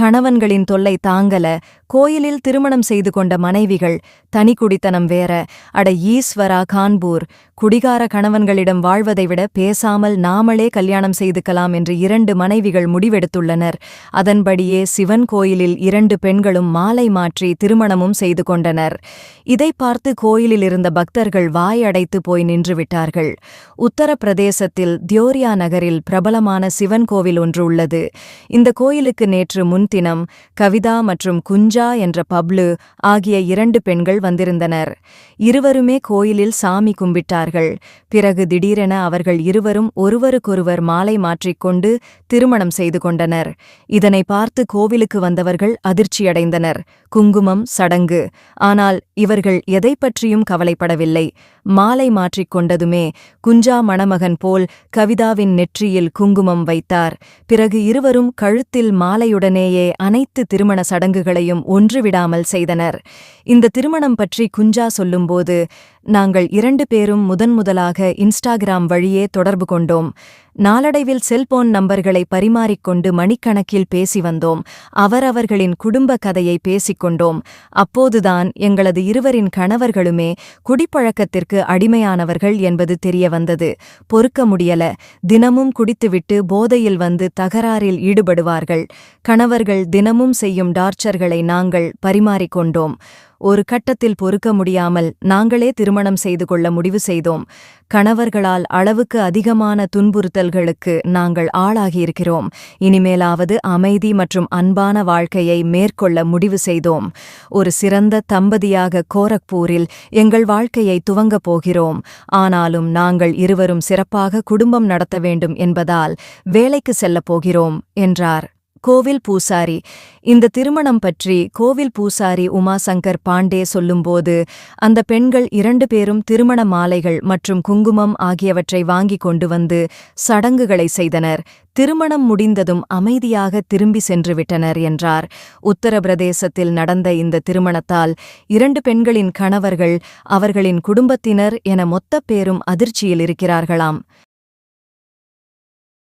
கணவன்களின் தொல்லை தாங்கல கோயிலில் திருமணம் செய்து கொண்ட மனைவிகள் தனிக்குடித்தனம் வேற. அட ஈஸ்வரா கான்பூர். குடிகார கணவன்களிடம் வாழ்வதை விட பேசாமல் நாமளே கல்யாணம் செய்துக்கலாம் என்று இரண்டு மனைவிகள் முடிவெடுத்துள்ளனர். அதன்படியே சிவன் கோயிலில் இரண்டு பெண்களும் மாலை மாற்றி திருமணமும் செய்து கொண்டனர். இதை பார்த்து கோயிலில் இருந்த பக்தர்கள் வாயடைத்து போய் நின்றுவிட்டார்கள் உத்தரப்பிரதேசத்தில் தியோரியா நகரில் பிரபலமான சிவன் கோவில் ஒன்று உள்ளது. இந்த கோயிலுக்கு நேற்று முன்தினம் கவிதா மற்றும் குஞ்சா என்ற பப்ளு ஆகிய இரண்டு பெண்கள் வந்திருந்தனர். இருவருமே கோயிலில் சாமி கும்பிட்டார்கள். பிறகு திடீரென அவர்கள் இருவரும் ஒருவருக்கொருவர் மாலை மாற்றிக்கொண்டு திருமணம் செய்து கொண்டனர். இதனை பார்த்து கோவிலுக்கு வந்தவர்கள் அதிர்ச்சியடைந்தனர். குங்குமம் சடங்கு. ஆனால் இவர்கள் எதை பற்றியும் கவலைப்படவில்லை. மாலை மாற்றிக் கொண்டதுமே குஞ்சா மணமகன் போல் கவிதாவின் நெற்றியில் குங்குமம் வைத்தார். பிறகு இருவரும் கழுத்தில் மாலையுடனேயே அனைத்து திருமண சடங்குகளையும் ஒன்றுவிடாமல் செய்தனர். இந்த திருமணம் பற்றி குஞ்சா சொல்லும்போது நாங்கள் இரண்டு பேரும் முதன்முதலாக இன்ஸ்டாகிராம் வழியே தொடர்பு கொண்டோம். நாளடைவில் செல்போன் நம்பர்களை பரிமாறிக்கொண்டு மணிக்கணக்கில் பேசி வந்தோம். அவரவர்களின் குடும்ப கதையை பேசிக்கொண்டோம் அப்போதுதான் எங்களது இருவரின் கணவர்களுமே குடிப்பழக்கத்திற்கு அடிமையானவர்கள் என்பது தெரிய வந்தது. பொறுக்க முடியல. தினமும் குடித்துவிட்டு போதையில் வந்து தகராறில் ஈடுபடுவார்கள். கணவர்கள் தினமும் செய்யும் டார்ச்சர்களை நாங்கள் பரிமாறிக்கொண்டோம் ஒரு கட்டத்தில் பொறுக்க முடியாமல் நாங்களே திருமணம் செய்து கொள்ள முடிவு செய்தோம். கணவர்களால் அளவுக்கு அதிகமான துன்புறுத்தல்களுக்கு நாங்கள் ஆளாகியிருக்கிறோம். இனிமேலாவது அமைதி மற்றும் அன்பான வாழ்க்கையை மேற்கொள்ள முடிவு செய்தோம். ஒரு சிறந்த தம்பதியாக கோரக்பூரில் எங்கள் வாழ்க்கையை துவங்கப் போகிறோம். ஆனாலும் நாங்கள் இருவரும் சிறப்பாக குடும்பம் நடத்த வேண்டும் என்பதால் வேலைக்கு செல்லப் போகிறோம் என்றார். கோவில் பூசாரி. இந்த திருமணம் பற்றி கோவில் பூசாரி உமாசங்கர் பாண்டே சொல்லும்போது அந்த பெண்கள் இரண்டு பேரும் திருமண மாலைகள் மற்றும் குங்குமம் ஆகியவற்றை வாங்கிக் கொண்டு வந்து சடங்குகளை செய்தனர். திருமணம் முடிந்ததும் அமைதியாக திரும்பி சென்றுவிட்டனர் என்றார். உத்தரப்பிரதேசத்தில் நடந்த இந்த திருமணத்தால் இரண்டு பெண்களின் கணவர்கள் அவர்களின் குடும்பத்தினர் என மொத்தப் பேரும் அதிர்ச்சியில் இருக்கிறார்களாம்.